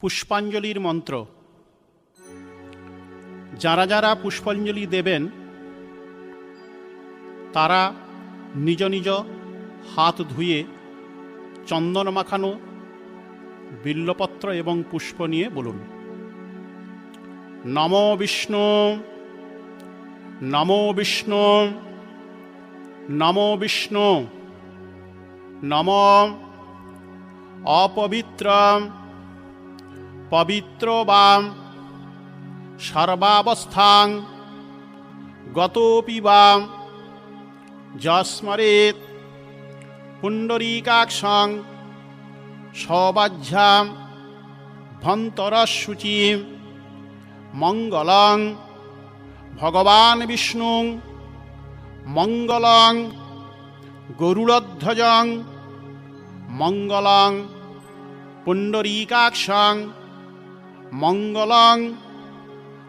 পুষ্পাঞ্জলির মন্ত্র। যারা যারা পুষ্পাঞ্জলি দেবেন, তারা নিজ নিজ হাত ধুয়ে চন্দন মাখানো, বিল্লপত্র এবং পুষ্প নিয়ে বলুন। নম বিষ্ণু, নমো বিষ্ণু নমো বিষ্ণু, নম। অপবিত্র পবিত্র বাম। সর্বাবস্থাং গতোপি বাম। যস্মরেত পুণ্ডরীকাক্ষং সবাহ্যাম ভন্তরশুচিম মঙ্গলং ভগবান বিষ্ণু মঙ্গলং গরুড়ধ্বজং মঙ্গলং পুণ্ডরীকাক্ষং মঙ্গলং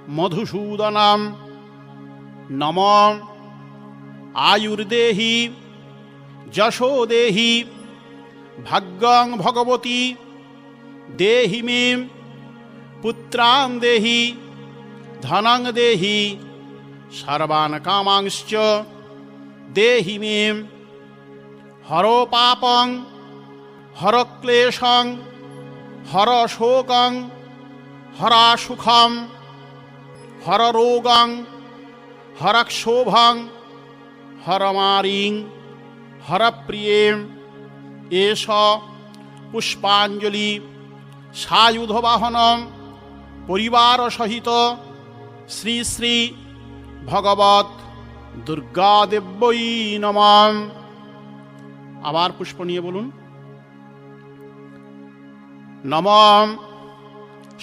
মধুসূদনম নম। আয়ুর্দেহি যশো দেহি ভাগ্যং ভগবতী দেহি মেম পুত্রাং দেহি ধনং দেহি সর্বান কামাংশ্চ দেহি মেম হর পাপং হর ক্লেশং হর শোকং হরাসুখম হর রোগং হরক্ষোভং, হরমারিং, হরপ্রিয়েম, এষ পুষ্পাঞ্জলি, সায়ুধবাহনম পরিবার সহিত শ্রী শ্রী ভগবত দুর্গাদেব্যই নমঃ। আবার পুষ্প নিয়ে বলুন। নমঃ।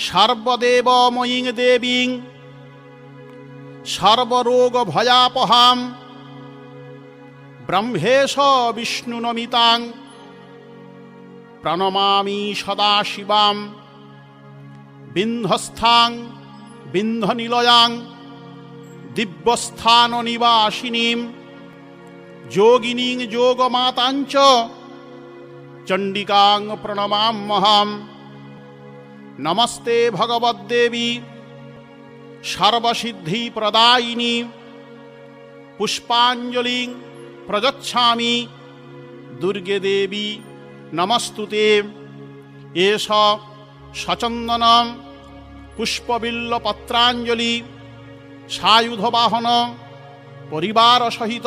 সর্বদেবময়ীং দেবীং সর্বরোগ ভয়াপহাম ব্রহ্মেশ বিষ্ণুনমিতাং, প্রণমামি সদা শিবাম বিন্ধস্থাং বিন্ধনিলয়াং দিব্যস্থান নিবাসিনীম যোগিনীং যোগমাতাঞ্চ, চণ্ডিকাং প্রণমাম্যহম নমস্তে ভগবদ্দেবী সর্বসিদ্ধি প্রদায়িনী। পুষ্পাঞ্জলি প্রযচ্ছামি। দুর্গে দেবী, নমস্তুতে। এষ সচন্দনম পুষ্পবিল্লপত্রাঞ্জলি। সায়ুধবাহন পরিবার সহিত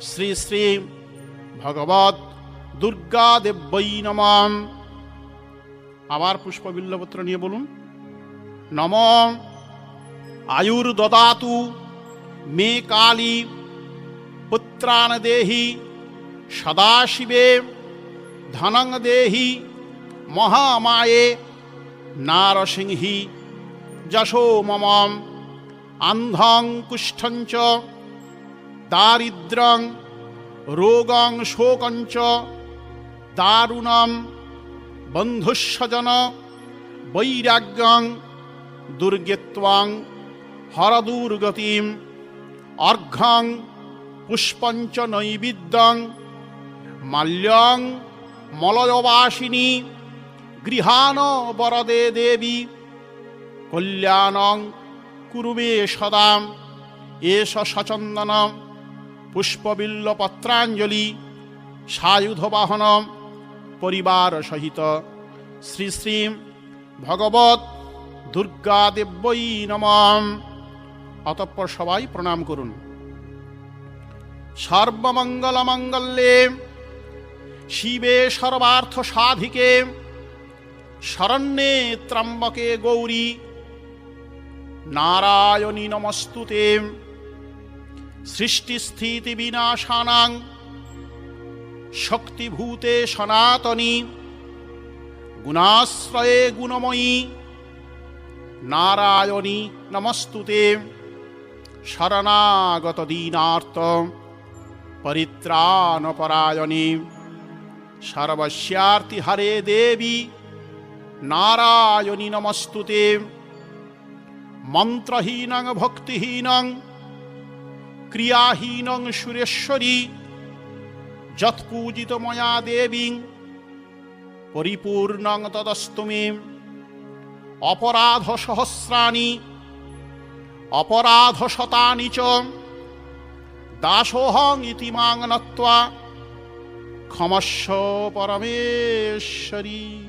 শ্রী শ্রী ভগবত দুর্গা দেব্যই নমঃ। আবার পুষ্পবিল্লপত্র নিয়ে বলুন। নম আয়ুর দদাতু মে কালী পুত্রান দেহি সদাশিবে ধনং দেহি মহামায়ে নারসিংহি যশো মম আন্ধং কুষ্ঠঞ্চ দারিদ্রং রোগং শোকঞ্চ দারুণম বন্ধুস্বজন, বৈরাগ্যং, দুর্গেত্বাং, হরদুর্গতিম অর্ঘং পুষ্পঞ্চ নৈবিদ্যং, মাল্যং, মলয়বাসিনী গৃহান বরদে দেবী, কল্যাণং কুরুবে সদাম, এষ সচন্দন পুষ্পবিল্লপত্রাঞ্জলি, সায়ুধবাহনম পরিবার সহিত। শ্রী শ্রী ভগবত দুর্গা দেব্যই নমঃ। অতঃপর সবাই প্রণাম করুন। সর্বমঙ্গল মঙ্গলে শিবে সর্বার্থ সাধিকে, শরণ্যে ত্রম্বকে গৌরী, নারায়ণী নমস্তুতে। সৃষ্টিস্থিতি বিনাশানাং শক্তিভূতে সনাতনী, গুণাশ্রয়ে গুণময়ী। নারায়ণী, নমস্তুতে। শরণাগত দীনার্ত পরিত্রাণপরায়ণী। সর্বস্যার্তি হরে দেবী, নারায়ণী নমস্তুতে। মন্ত্রহীনং, ভক্তিহীনং, ক্রিয়াহীনং সুরেশ্বরী। যৎপূজিত ময়া দেবী। পরিপূর্ণং তদস্তুমি অপরাধ সহস্রাণি অপরাধ শতানি চ। দাসোহং ইতি মাং নত্বা। ক্ষমস্ব পরমেশ্বরী।